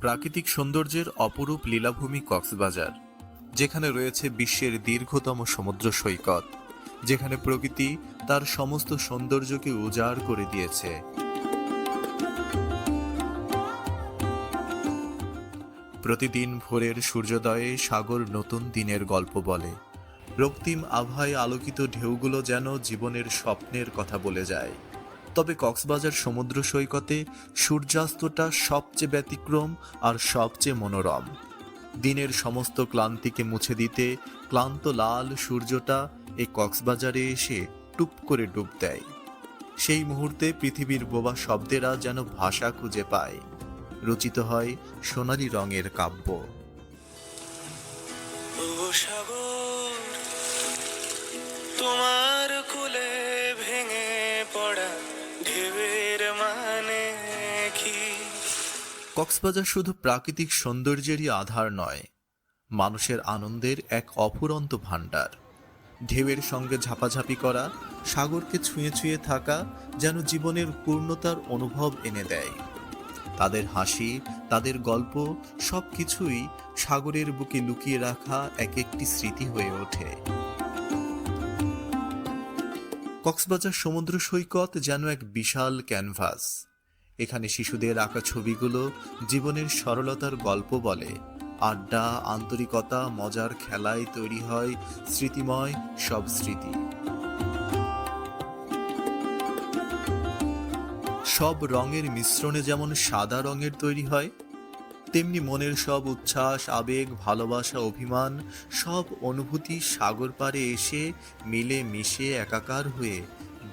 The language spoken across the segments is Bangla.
প্রাকৃতিক সৌন্দর্যের অপরূপ লীলাভূমি কক্সবাজার, যেখানে রয়েছে বিশ্বের দীর্ঘতম সমুদ্র সৈকত, যেখানে প্রকৃতি তার সমস্ত সৌন্দর্যকে উজাড় করে দিয়েছে। প্রতিদিন ভোরের সূর্যোদয়ে সাগর নতুন দিনের গল্প বলে। রক্তিম আভায় আলোকিত ঢেউগুলো যেন জীবনের স্বপ্নের কথা বলে যায়। তবে কক্সবাজার সমুদ্র সৈকতে সূর্যাস্তটা সবচেয়ে ব্যতিক্রম আর সবচেয়ে মনোরম। দিনের সমস্ত ক্লান্তিকে মুছে দিতে ক্লান্ত লাল সূর্যটা এই কক্সবাজারে এসে টুপ করে ডুব দেয়। সেই মুহূর্তে পৃথিবীর বোবা শব্দেরা যেন ভাষা খুঁজে পায়। রচিত হয় সোনালী রঙের কাব্য। তোমার কক্সবাজার শুধু প্রাকৃতিক সৌন্দর্যেরই আধার নয়, মানুষের আনন্দের এক অফুরন্ত ভাণ্ডার। ঢেউয়ের সঙ্গে ঝাপাঝাপি করা, সাগরকে ছুঁয়ে ছুঁয়ে থাকা যেন জীবনের পূর্ণতার অনুভব এনে দেয়। তাদের হাসি, তাদের গল্প সব কিছুই সাগরের বুকে লুকিয়ে রাখা এক একটি স্মৃতি হয়ে ওঠে। কক্সবাজার সমুদ্র সৈকত যেন এক বিশাল ক্যানভাস। এখানে শিশুদের আঁকা ছবিগুলো জীবনের সরলতার গল্প বলে। আড্ডা, আন্তরিকতা, মজার খেলায় তৈরি হয়, স্মৃতিময় সব স্মৃতি। সব রঙের মিশ্রণে যেমন সাদা রঙের তৈরি হয়, তেমনি মনের সব উচ্ছ্বাস, আবেগ, ভালোবাসা, অভিমান, সব অনুভূতি সাগর পাড়ে এসে মিলে মিশে একাকার হয়ে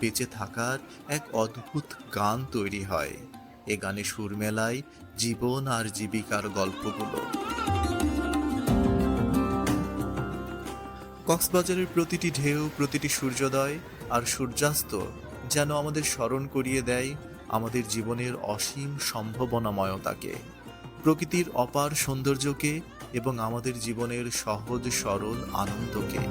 বেঁচে থাকার এক অদ্ভুত গান তৈরি হয়। এ গানে সুর মেলায় জীবন আর জীবিকার গল্পগুলো। কক্সবাজারের প্রতিটি ঢেউ, প্রতিটি সূর্যোদয় আর সূর্যাস্ত যেন আমাদের স্মরণ করিয়ে দেয় আমাদের জীবনের অসীম সম্ভাবনাময়তাকে। প্রকৃতির অপার সৌন্দর্যকে এবং আমাদের জীবনের সহজ, সরল আনন্দকে।